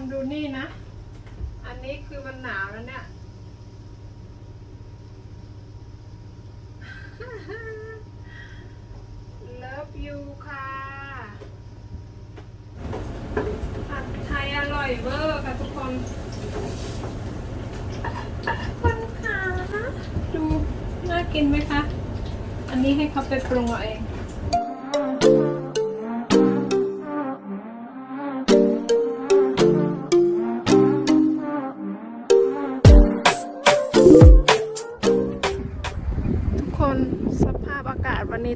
คนดูนี่นะ อันนี้คือมันหนาวแล้วเนี่ย Love you ค่ะผัดไทยอร่อยเวอร์ค่ะทุกคนคนขาดูน่ากินไหมคะ อันนี้ให้เขาไปปรุงเอาเอง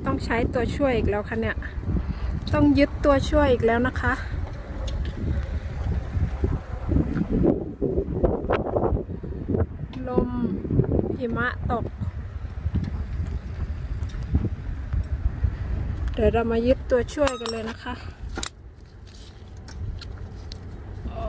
ต้องใช้ตัวช่วยอีกแล้วค่ะเนี่ย ต้องยึดตัวช่วยอีกแล้วนะคะ ลมหิมะตก เดี๋ยวเรามายึดตัวช่วยกันเลยนะคะอ๋อ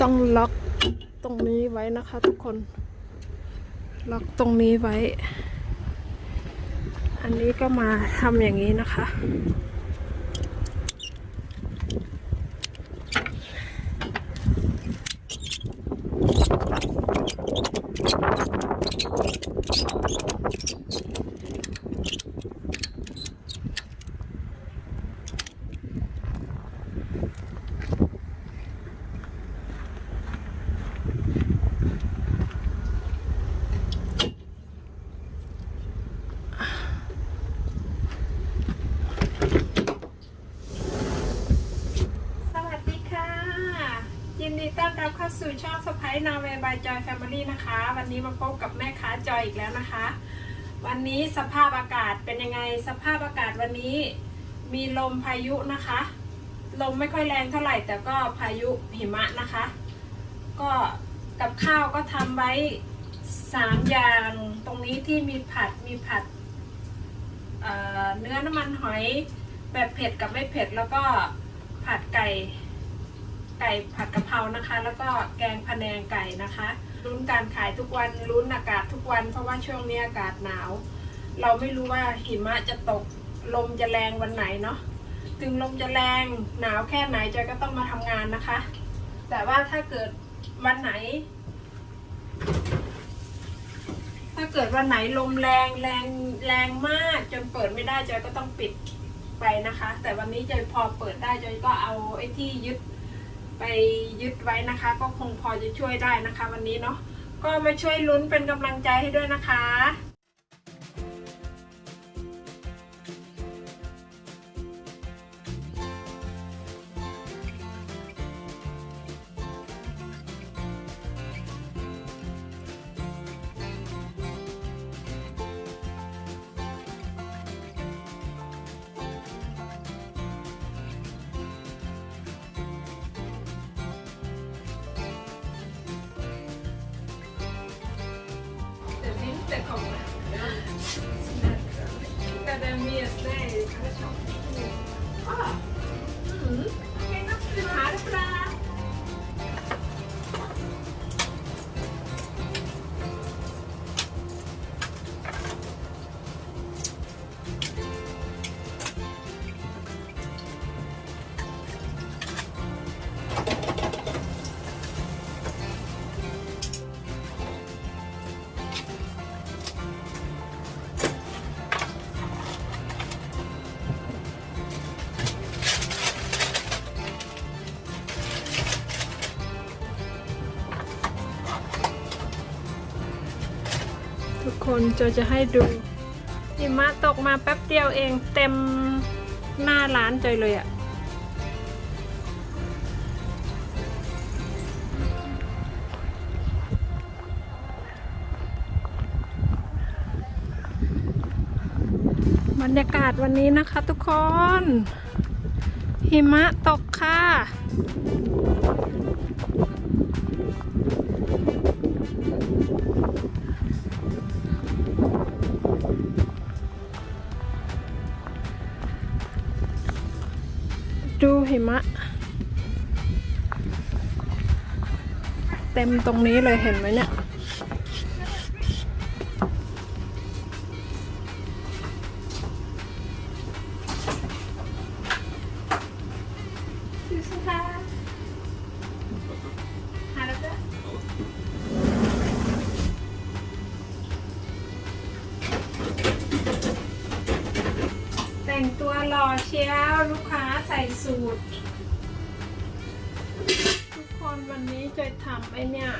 ต้องล็อกตรงนี้ไว้นะคะ ทุกคน ล็อกตรงนี้ไว้ อันนี้ก็มาทำอย่างนี้นะคะ สวัสดีค่ะ ยินดี ต้อนรับเข้าสู่ช่องสไปนอร์เวย์บายจอยแฟมิลี่นะคะ วันนี้มาพบกับแม่ค้าจอยอีกแล้วนะคะ วันนี้สภาพอากาศเป็นยังไง สภาพอากาศวันนี้มีลมพายุนะคะ ลมไม่ค่อยแรงเท่าไหร่ แต่ก็พายุหิมะนะคะ ก็กับข้าวก็ทำไว้สามอย่างตรงนี้ที่มีผัดมีผัดเเนื้อน้ำมันหอยแบบเผ็ดกับไม่เผ็ดแล้วก็ผัดไก่ ไก่ผัดกะเพรานะคะ แล้วก็แกงพะแนงไก่นะคะลุ้นการขายทุกวันลุ้นอากาศทุกวัน เพราะว่าช่วงนี้อากาศหนาว เราไม่รู้ว่าหิมะจะตกลมจะแรงวันไหนเนาะถึงลมจะแรงหนาวแค่ไหนจอยก็ต้องมาทำงานนะคะ แต่ว่าถ้าเกิดวันไหน ถ้าเกิดวันไหนลมแรงแรงแรงมากจนเปิดไม่ได้จอยก็ต้องปิดไปนะคะ แต่วันนี้จอยพอเปิดได้จอยก็เอาไอ้ที่ยึด ไปยึดไว้นะคะ ก็คงพอจะช่วยได้นะคะ วันนี้เนาะก็มาช่วยลุ้นเป็นกำลังใจให้ด้วยนะคะ me a say. Ah. Mm -hmm. คนจะจะให้ดูหิมะตกมาแป๊บเดียวเองเต็มหน้าร้านจอยเลยอะบรรยากาศวันนี้นะคะทุกคน หิมะตกค่ะ หิมะ เต็มตรงนี้เลยเห็นไหมเนี่ยแต่งตัวหล่อเชียวลูกค้าใส่สูท วันนี้จะทำไอ้เนี่ย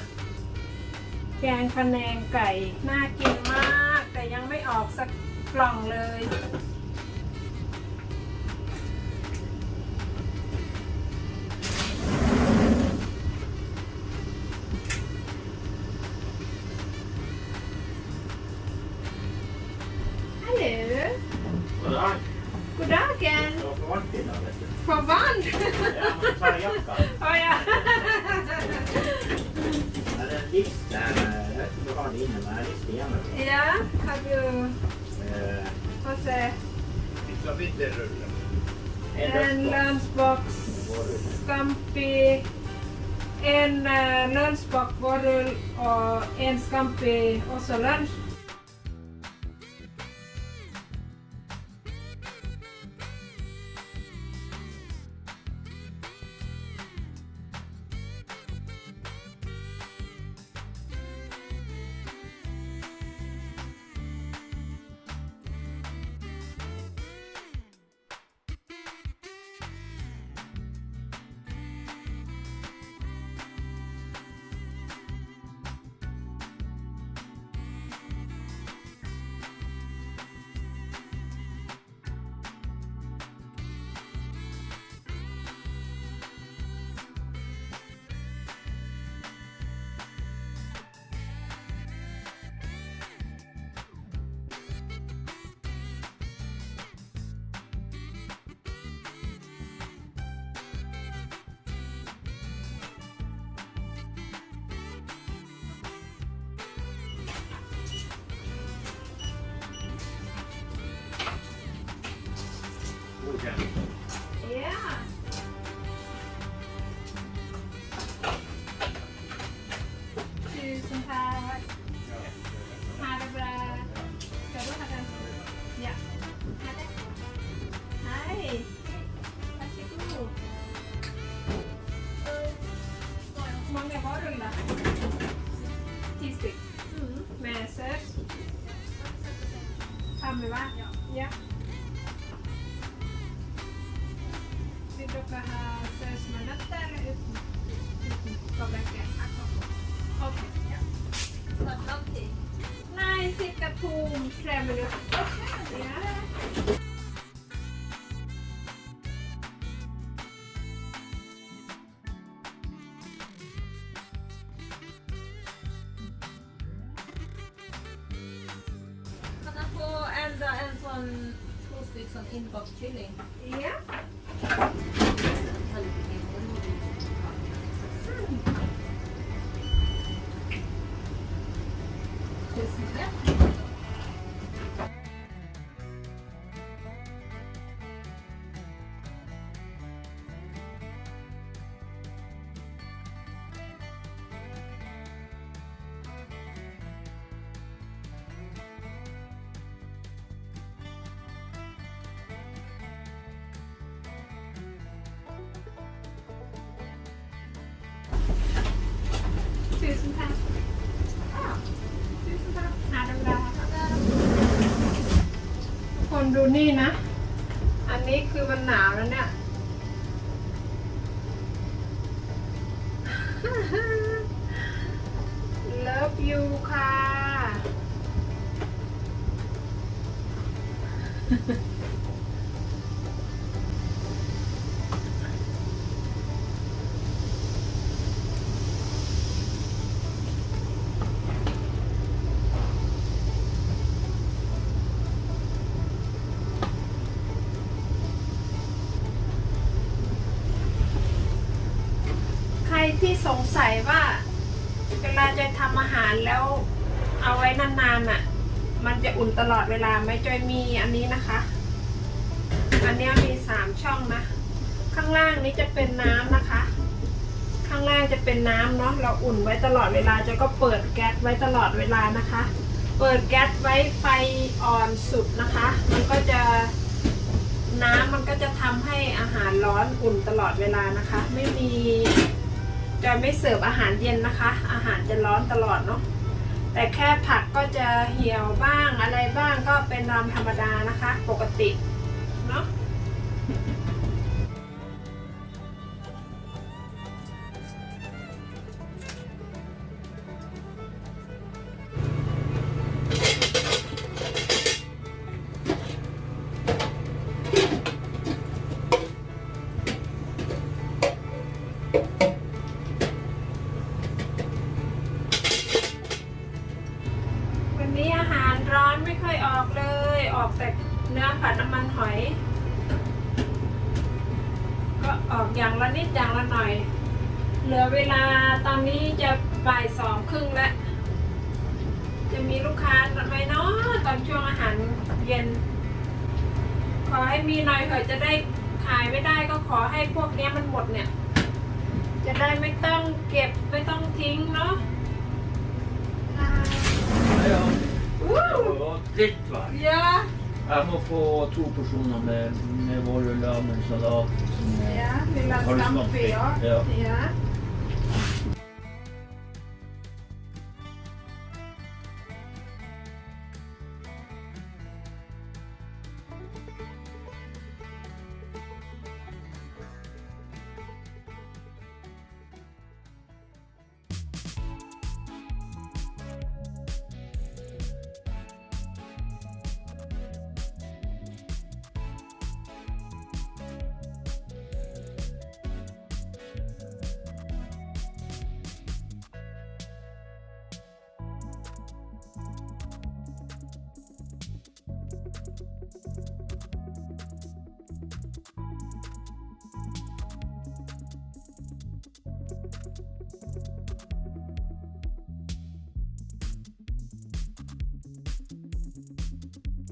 แกงพะแนงไก่ น่ากินมาก แต่ยังไม่ออกสักกล่องเลย Hello. Goddag. God dag igen. Det var för varmt idag vet du. För varmt. Ja, men ta jackan. oh, ja. Ja, kan du få se. En lunchbox scampi, en eh, lunchbox bottle, or en scampi også lunch. sånn to stykker sånn innbakt kylling. Ja. Sånn. Tusen takk. ดูนี่นะ อันนี้คือมันหนาวแล้วเนี่ย เลิฟยูค่ะ ลอดเวลาไหม่จอยมีอันนี้นะคะ อันนี้มีสามช่องนะ ข้างล่างนี้จะเป็นน้ำนะคะ ข้างล่างจะเป็นน้ำเนาะเราอุ่นไว้ตลอดเวลาจะก็เปิดแก๊สไว้ตลอดเวลานะคะ เปิดแก๊สไว้ไฟอ่อนสุดนะคะ มันก็จะน้ำมันก็จะทำให้อาหารร้อนอุ่นตลอดเวลานะคะ ไม่มีจะไม่เสิร์ฟอาหารเย็นนะคะ อาหารจะร้อนตลอดเนาะ แต่แค่ผักก็จะเหี่ยวบ้างอะไรบ้างก็เป็นรามธรรมดานะคะ ปกติเนาะ นนี้จะบ่ายสองครึ่งแล้ว จะมีลูกค้าไหมเนาะตอนช่วงอาหารเย็น ขอให้มีหน่อยเถอะจะได้ขายไม่ได้ก็ขอให้พวกเนี้ยมันหมดเนี่ย จะได้ไม่ต้องเก็บไม่ต้องทิ้งเนาะ Ja, Woo! det var ditt va? Ja, Jeg må få to porsjoner med, med vårruller med salat. Med, ja, lilla Har du scampi, scampi? ja. Ja. ja.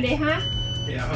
เลยฮะ Yeah.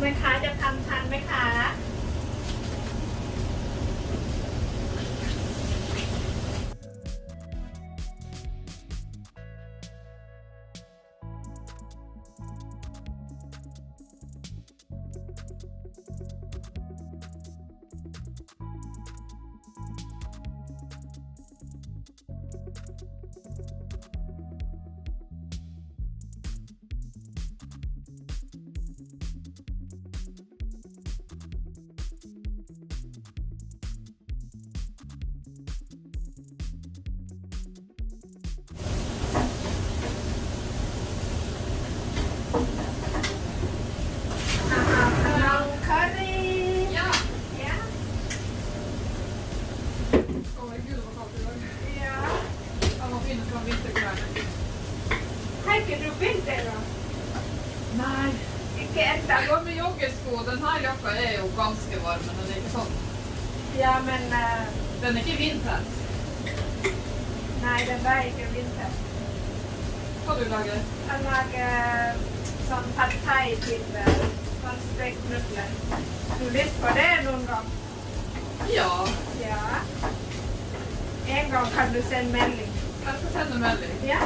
ไหมคะ จะทำทันไหมคะ Den er ikke vinter. nei, den er ikke vinter. Hva du lagar? Jeg lager sånn pad thai til eh, sånn stekt nudler. Du lyst på det noen gang? Ja. Ja. En gang kan du sende melding. Jeg skal sende en melding. Ja.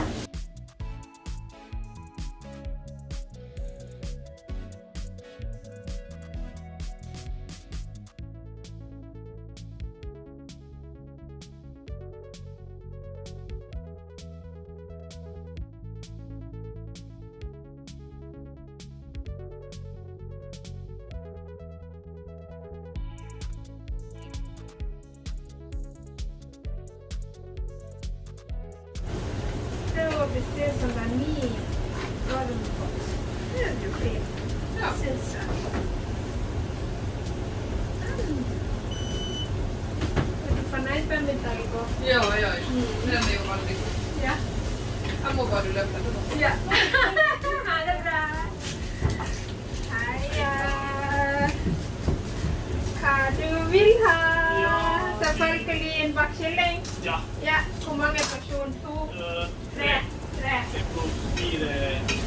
Ja. ja, hvor mange personer? To? Tre? Två? Tre.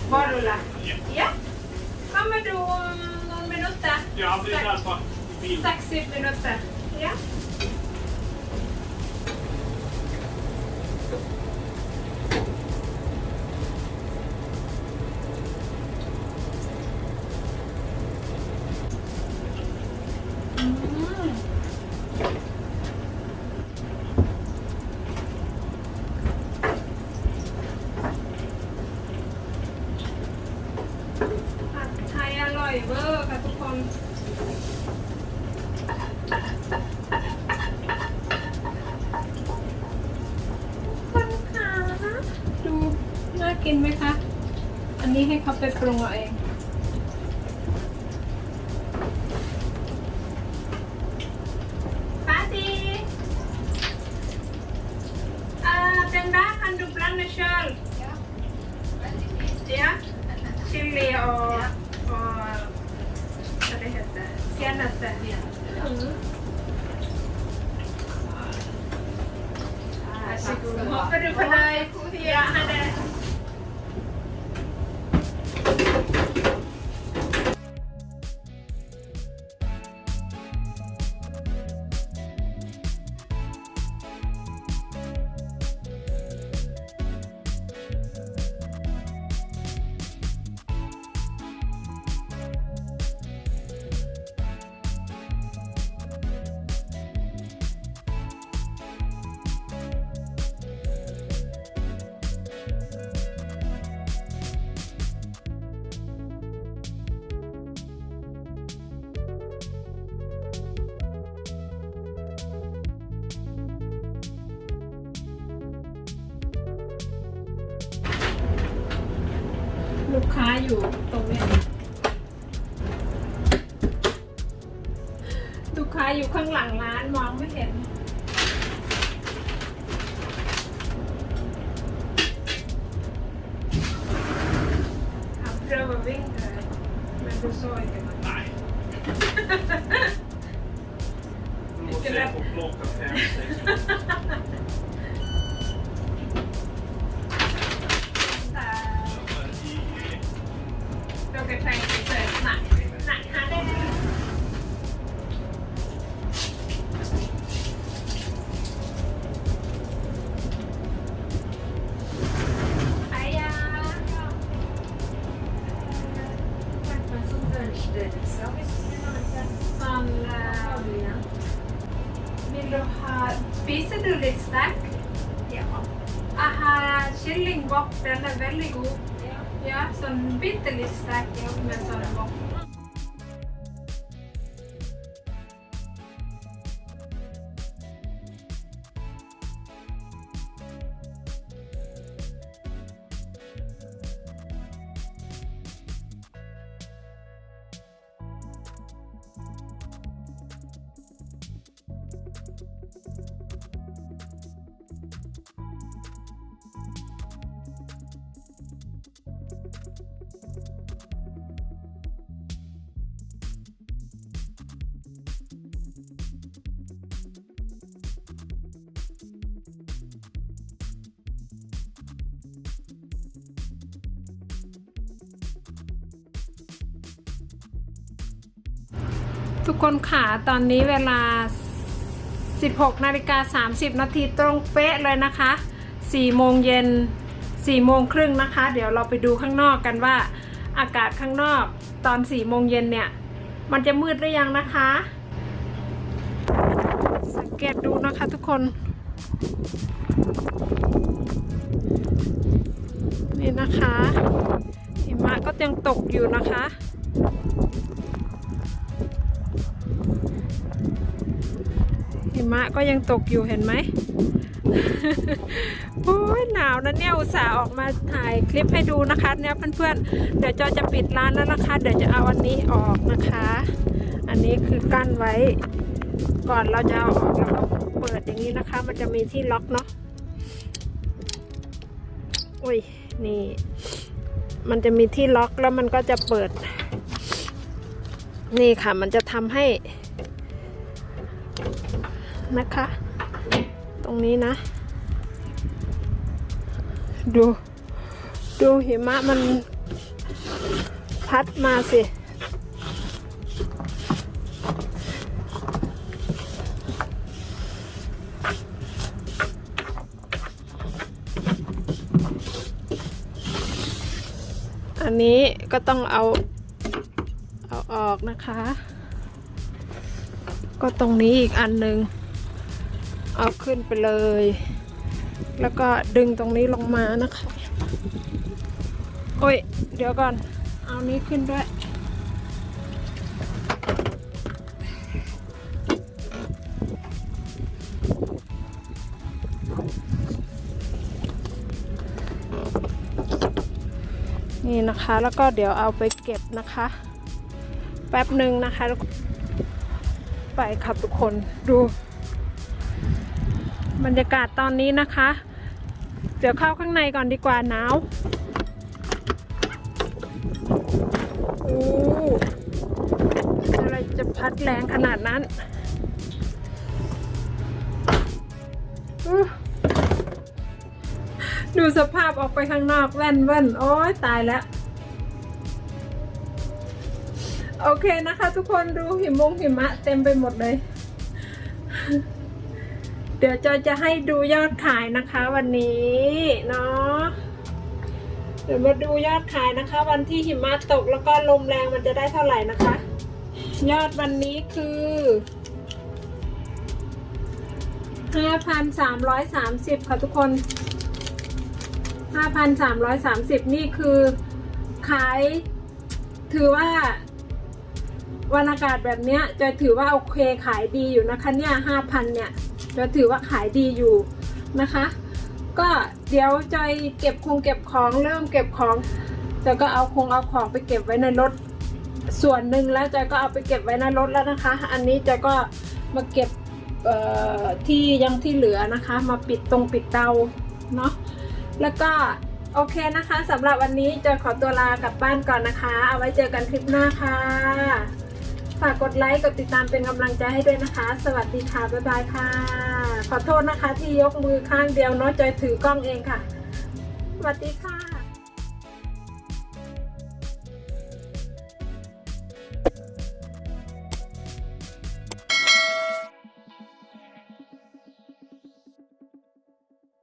Varulle? Ja. Kommer du om noen minutter? Ja, det er snart. Seks-syv minutter. Ja. อันนี้ใอยู่ตรงเนี้ยลูกค้าอยู่ข้างหลังร้านมองไม่เห็น har kyllingbopp, den er veldig god. Ja, sånn bitte litt sterk med sånn bopp. ทุกคนค่ะตอนนี้เวลา 16นาฬิกา30 นาทีตรงเป๊ะเลยนะคะ4โมงเย็น4โมงครึ่งนะคะ เดี๋ยวเราไปดูข้างนอกกันว่า อากาศข้างนอกตอน4โมงเย็นเนี่ย มันจะมืดหรือยังนะคะ สังเกตดูนะคะทุกคน นี่นะคะหิมะก็ยังตกอยู่นะคะ มะก็ยังตกอยู่เห็นไหมโอ้ยหนาวนะเนี่ยอุตส่าห์ออกมาถ่ายคลิปให้ดูนะคะเนี่ยเพื่อนๆ เดี๋ยวจอจะปิดร้านแล้วนะคะ เดี๋ยวจะเอาอันนี้ออกนะคะ อันนี้คือกั้นไว้ ก่อนเราจะเอาออกเราก็เปิดอย่างนี้นะคะ มันจะมีที่ล็อกเนาะอุ้ยนี่ มันจะมีที่ล็อกแล้วมันก็จะเปิด นี่ค่ะ มันจะทำให้ นะคะ ตรงนี้นะ ดู ดูหิมะมันพัดมาสิอันนี้ก็ต้องเอา เอาออกนะคะ ก็ตรงนี้อีกอันหนึ่ง เอาขึ้นไปเลย แล้วก็ดึงตรงนี้ลงมานะคะ โอ้ย เดี๋ยวก่อน เอานี้ขึ้นด้วย นี่นะคะ แล้วก็เดี๋ยวเอาไปเก็บนะคะ แป๊บหนึ่งนะคะ ไปครับทุกคนดู บรรยากาศตอนนี้นะคะ เดี๋ยวเข้าข้างในก่อนดีกว่าหนาวโอ้อะไรจะพัดแรงขนาดนั้นดูสภาพออกไปข้างนอกแว่นแว่นโอ้ยตายแล้ว โอเคนะคะทุกคนดูหิมงหิมะเต็มไปหมดเลย เดี๋ยวจอยจะให้ดูยอดขายนะคะวันนี้เนาะเดี๋ยวมาดูยอดขายนะคะ วันที่หิมะตกแล้วก็ลมแรงมันจะได้เท่าไหร่นะคะ ยอดวันนี้คือ5,330ค่ะทุกคน5,330นี่คือขายถือว่าวันอากาศแบบเนี้ยจะถือว่าโอเคขายดีอยู่นะคะเนี่ยห้าพันเนี่ย จะถือว่าขายดีอยู่นะคะ ก็เดี๋ยวจอยเก็บคงเก็บของเริ่มเก็บของจอยก็เอาคงเอาของไปเก็บไว้ในรถส่วนหนึ่งแล้วจอยก็เอาไปเก็บไว้ในรถแล้วนะคะ อันนี้จอยก็มาเก็บที่ยังที่เหลือนะคะ มาปิดตรงปิดเตาเนาะแล้วก็โอเคนะคะสำหรับวันนี้จอยขอตัวลากลับบ้านก่อนนะคะ เอาไว้เจอกันคลิปหน้าค่ะ ฝากกดไลค์ กดติดตามเป็นกำลังใจให้ด้วยนะคะ สวัสดีค่ะ บ๊ายบายค่ะ ขอโทษนะคะที่ยกมือข้างเดียวเนาะจอยถือกล้องเองค่ะ สวัสดีค่ะ